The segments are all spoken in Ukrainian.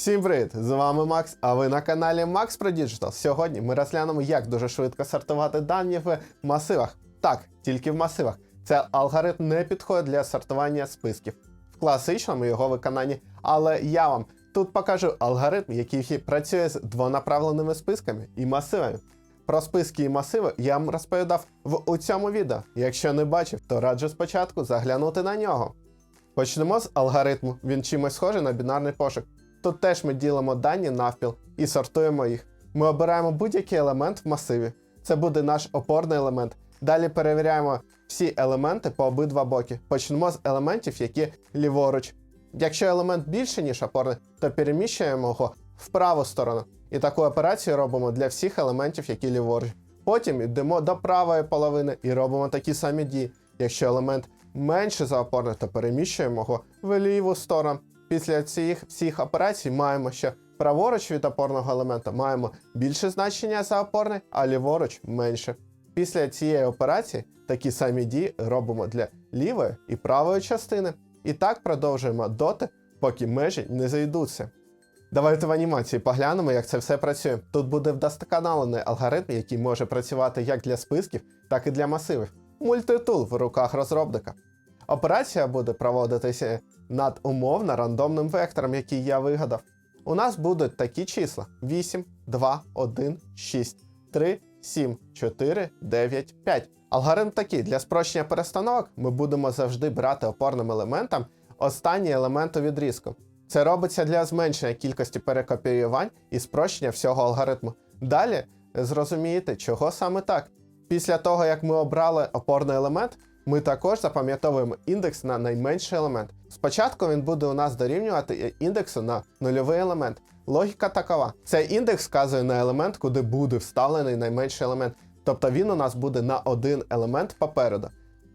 Всім привіт! З вами Макс, а ви на каналі Max Pro Digital. Сьогодні ми розглянемо, як дуже швидко сортувати дані в масивах. Так, тільки в масивах. Цей алгоритм не підходить для сортування списків в класичному його виконанні, але я вам тут покажу алгоритм, який працює з двонаправленими списками і масивами. Про списки і масиви я вам розповідав в у цьому відео. Якщо не бачив, то раджу спочатку заглянути на нього. Почнемо з алгоритму. Він чимось схожий на бінарний пошук. Тут теж ми ділимо дані навпіл і сортуємо їх. Ми обираємо будь-який елемент в масиві. Це буде наш опорний елемент. Далі перевіряємо всі елементи по обидва боки. Почнемо з елементів, які ліворуч. Якщо елемент більше, ніж опорний, то переміщуємо його в праву сторону. І таку операцію робимо для всіх елементів, які ліворуч. Потім йдемо до правої половини і робимо такі самі дії. Якщо елемент менше за опорний, то переміщуємо його в ліву сторону. Після цих всіх операцій маємо, що праворуч від опорного елемента маємо більше значення за опорний, а ліворуч менше. Після цієї операції такі самі дії робимо для лівої і правої частини. І так продовжуємо доти, поки межі не зайдуться. Давайте в анімації поглянемо, як це все працює. Тут буде вдосконалений алгоритм, який може працювати як для списків, так і для масивів. Мультитул в руках розробника. Операція буде проводитися над умовно рандомним вектором, який я вигадав. У нас будуть такі числа: 8, 2, 1, 6, 3, 7, 4, 9, 5. Алгоритм такий: для спрощення перестановок ми будемо завжди брати опорним елементом останній елемент у відрізку. Це робиться для зменшення кількості перекопіювань і спрощення всього алгоритму. Далі зрозумієте, чого саме так. Після того, як ми обрали опорний елемент, ми також запам'ятовуємо індекс на найменший елемент. Спочатку він буде у нас дорівнювати індексу на нульовий елемент. Логіка такова: цей індекс вказує на елемент, куди буде вставлений найменший елемент. Тобто він у нас буде на один елемент попереду.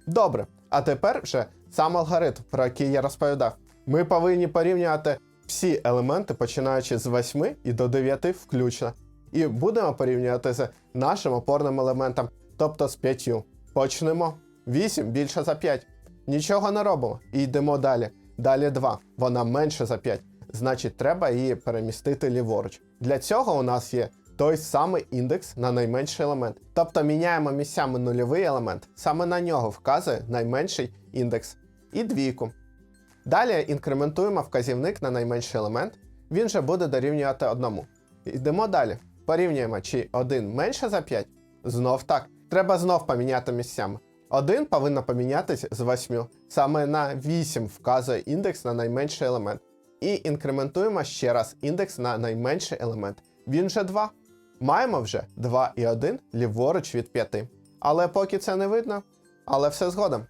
Добре, а тепер вже сам алгоритм, про який я розповідав. Ми повинні порівнювати всі елементи, починаючи з 8 і до 9 включно. І будемо порівнювати з нашим опорним елементом, тобто з 5. Почнемо. 8 більше за 5. Нічого не робимо. І йдемо далі. Далі 2. Вона менше за 5. Значить, треба її перемістити ліворуч. Для цього у нас є той самий індекс на найменший елемент. Тобто міняємо місцями нульовий елемент, саме на нього вказує найменший індекс. І двійку. Далі інкрементуємо вказівник на найменший елемент, він же буде дорівнювати одному. Йдемо далі. Порівнюємо, чи 1 менше за 5. Знов так. Треба знов поміняти місцями. 1 повинно помінятися з 8. Саме на 8 вказує індекс на найменший елемент. І інкрементуємо ще раз індекс на найменший елемент. Він же 2. Маємо вже 2 і 1 ліворуч від 5. Але поки це не видно, але все згодом.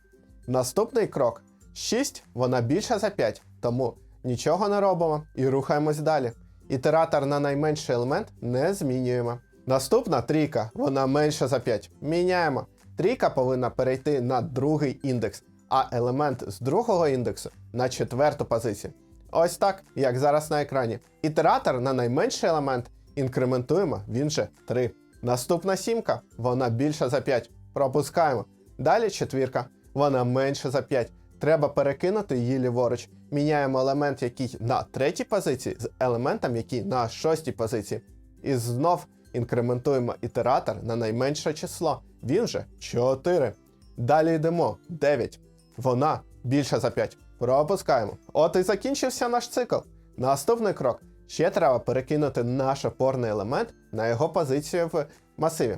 Наступний крок. 6 вона більша за 5, тому нічого не робимо і рухаємось далі. Ітератор на найменший елемент не змінюємо. Наступна трійка, вона менша за 5. Міняємо. Трійка повинна перейти на другий індекс, а елемент з другого індексу на четверту позицію. Ось так, як зараз на екрані. Ітератор на найменший елемент інкрементуємо, він же 3. Наступна сімка, вона більша за 5. Пропускаємо. Далі четвірка, вона менша за 5. Треба перекинути її ліворуч. Міняємо елемент, який на третій позиції, з елементом, який на шостій позиції. І знов інкрементуємо ітератор на найменше число. Він же 4. Далі йдемо 9. Вона більша за 5. Пропускаємо. От і закінчився наш цикл. Наступний крок. Ще треба перекинути наш опорний елемент на його позицію в масиві.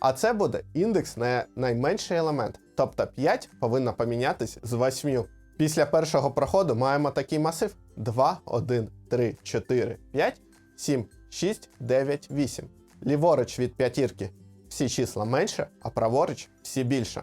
А це буде індекс на найменший елемент. Тобто 5 повинно помінятись з 8. Після першого проходу маємо такий масив: 2, 1, 3, 4, 5, 7, 6, 9, 8. Ліворуч від п'ятірки всі числа менше, а праворуч всі більше.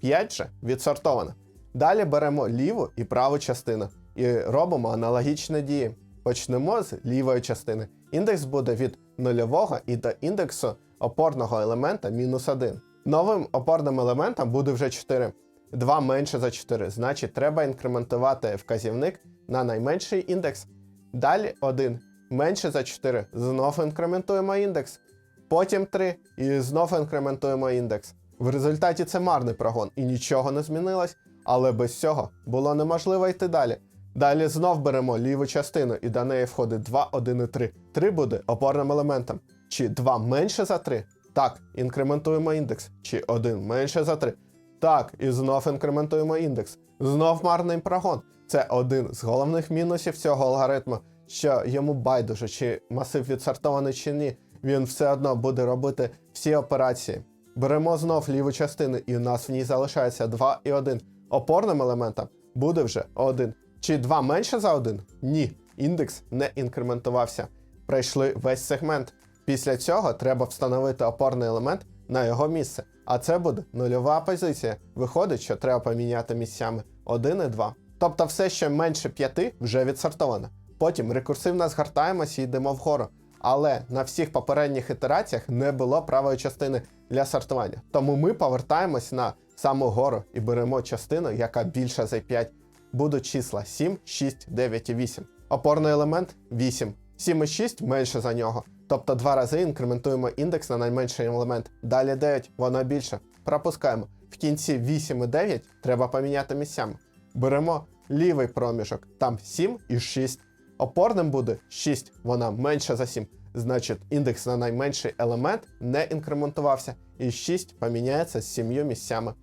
5 же відсортовано. Далі беремо ліву і праву частину і робимо аналогічні дії. Почнемо з лівої частини. Індекс буде від нульового і до індексу опорного елемента мінус 1. Новим опорним елементом буде вже 4. 2 менше за 4, значить треба інкрементувати вказівник на найменший індекс. Далі 1 менше за 4, знов інкрементуємо індекс. Потім 3 і знов інкрементуємо індекс. В результаті це марний прогон і нічого не змінилось, але без цього було неможливо йти далі. Далі знов беремо ліву частину і до неї входить 2, 1 і 3. 3 буде опорним елементом. Чи 2 менше за 3? Так, інкрементуємо індекс. Чи 1 менше за 3? Так, і знов інкрементуємо індекс. Знов марний прогон. Це один з головних мінусів цього алгоритму, що йому байдуже, чи масив відсортований чи ні. Він все одно буде робити всі операції. Беремо знов ліву частину, і у нас в ній залишається 2 і 1. Опорним елементом буде вже 1. Чи 2 менше за 1? Ні. Індекс не інкрементувався. Пройшли весь сегмент. Після цього треба встановити опорний елемент на його місце. А це буде нульова позиція. Виходить, що треба поміняти місцями 1 і 2. Тобто все, що менше 5, вже відсортовано. Потім рекурсивно згортаємося і йдемо вгору. Але на всіх попередніх ітераціях не було правої частини для сортування. Тому ми повертаємось на саму гору і беремо частину, яка більша за 5. Будуть числа 7, 6, 9 і 8. Опорний елемент 8. 7 і 6 менше за нього. Тобто два рази інкрементуємо індекс на найменший елемент. Далі 9, воно більше. Пропускаємо. В кінці 8 і 9 треба поміняти місцями. Беремо лівий проміжок, там 7 і 6. Опорним буде 6, вона менша за 7. Значить, індекс на найменший елемент не інкрементувався, і 6 поміняється з 7 місцями.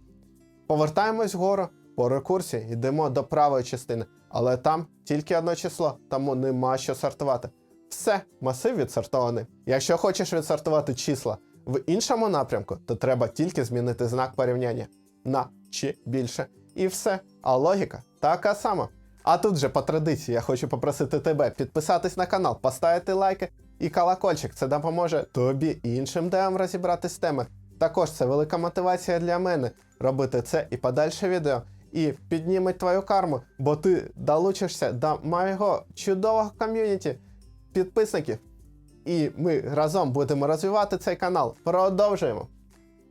Повертаємось вгору, по рекурсії йдемо до правої частини, але там тільки одне число, тому нема що сортувати. Все, масив відсортований. Якщо хочеш відсортувати числа в іншому напрямку, то треба тільки змінити знак порівняння на чи більше. І все. А логіка така сама. А тут же по традиції я хочу попросити тебе підписатись на канал, поставити лайки і колокольчик. Це допоможе тобі і іншим демам розібратись з теми. Також це велика мотивація для мене робити це і подальше відео. І підніметь твою карму, бо ти долучишся до моєго чудового ком'юніті підписників. І ми разом будемо розвивати цей канал. Продовжуємо.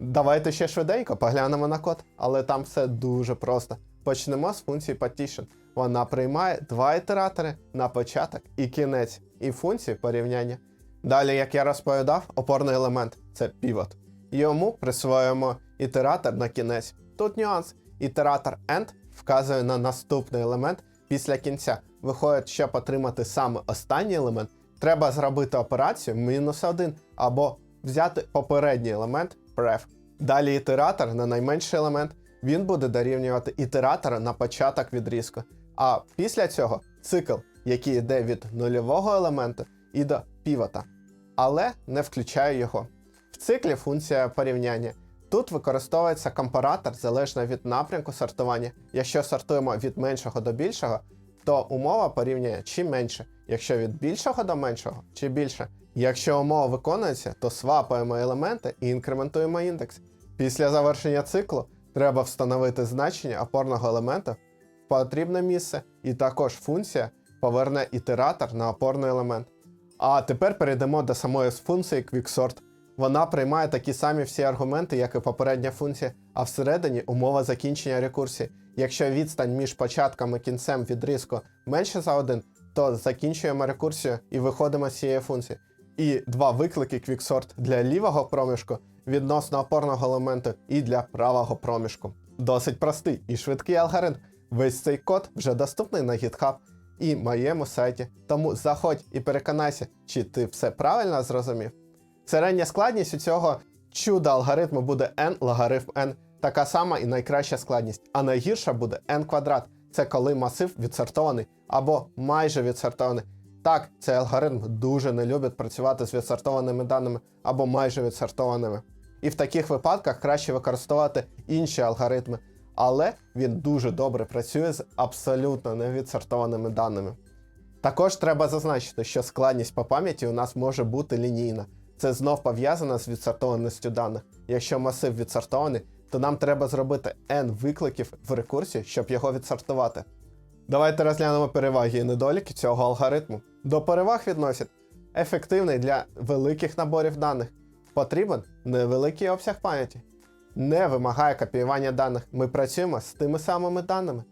Давайте ще швиденько поглянемо на код, але там все дуже просто. Почнемо з функції partition. Вона приймає два ітератори на початок і кінець, і функцію порівняння. Далі, як я розповідав, опорний елемент це pivot. Йому присвоюємо ітератор на кінець. Тут нюанс. Ітератор end вказує на наступний елемент після кінця. Виходить, щоб отримати саме останній елемент, треба зробити операцію мінус 1 або взяти попередній елемент pref. Далі ітератор на найменший елемент він буде дорівнювати ітератору на початок відрізку. А після цього цикл, який йде від нульового елементу і до півота, але не включає його. В циклі функція порівняння. Тут використовується компаратор залежно від напрямку сортування. Якщо сортуємо від меншого до більшого, то умова порівнює чи менше, якщо від більшого до меншого, чи більше. Якщо умова виконується, то свапаємо елементи і інкрементуємо індекс. Після завершення циклу треба встановити значення опорного елемента потрібне місце, і також функція поверне ітератор на опорний елемент. А тепер перейдемо до самої функції QuickSort. Вона приймає такі самі всі аргументи, як і попередня функція, а всередині умова закінчення рекурсії. Якщо відстань між початком і кінцем відрізку менше за один, то закінчуємо рекурсію і виходимо з цієї функції. І два виклики QuickSort для лівого проміжку відносно опорного елементу і для правого проміжку. Досить простий і швидкий алгоритм. Весь цей код вже доступний на GitHub і моєму сайті. Тому заходь і переконайся, чи ти все правильно зрозумів. Середня складність у цього чуда алгоритму буде n логарифм n, така сама і найкраща складність. А найгірша буде n квадрат. Це коли масив відсортований або майже відсортований. Так, цей алгоритм дуже не любить працювати з відсортованими даними або майже відсортованими. І в таких випадках краще використовувати інші алгоритми, але він дуже добре працює з абсолютно невідсортованими даними. Також треба зазначити, що складність по пам'яті у нас може бути лінійна. Це знов пов'язано з відсортованістю даних. Якщо масив відсортований, то нам треба зробити n викликів в рекурсі, щоб його відсортувати. Давайте розглянемо переваги і недоліки цього алгоритму. До переваг відносять ефективний для великих наборів даних. Потрібен невеликий обсяг пам'яті. Не вимагає копіювання даних. Ми працюємо з тими самими даними.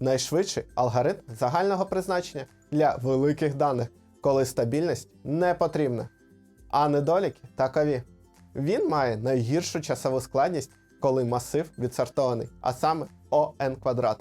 Найшвидший алгоритм загального призначення для великих даних, коли стабільність не потрібна. А недоліки такові. Він має найгіршу часову складність, коли масив відсортований, а саме ОН квадрат.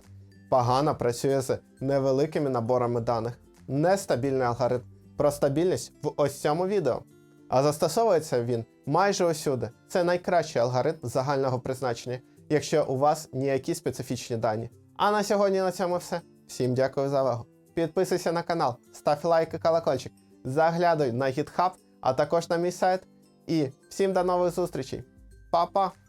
погано працює з невеликими наборами даних. Нестабільний алгоритм. Про стабільність в ось цьому відео. А застосовується він майже усюди. Це найкращий алгоритм загального призначення, якщо у вас ніякі специфічні дані. А на сьогодні на цьому все. Всім дякую за увагу. Підписуйся на канал, став лайк і колокольчик, заглядуй на GitHub, а також на мій сайт. І всім до нових зустрічей. Па-па!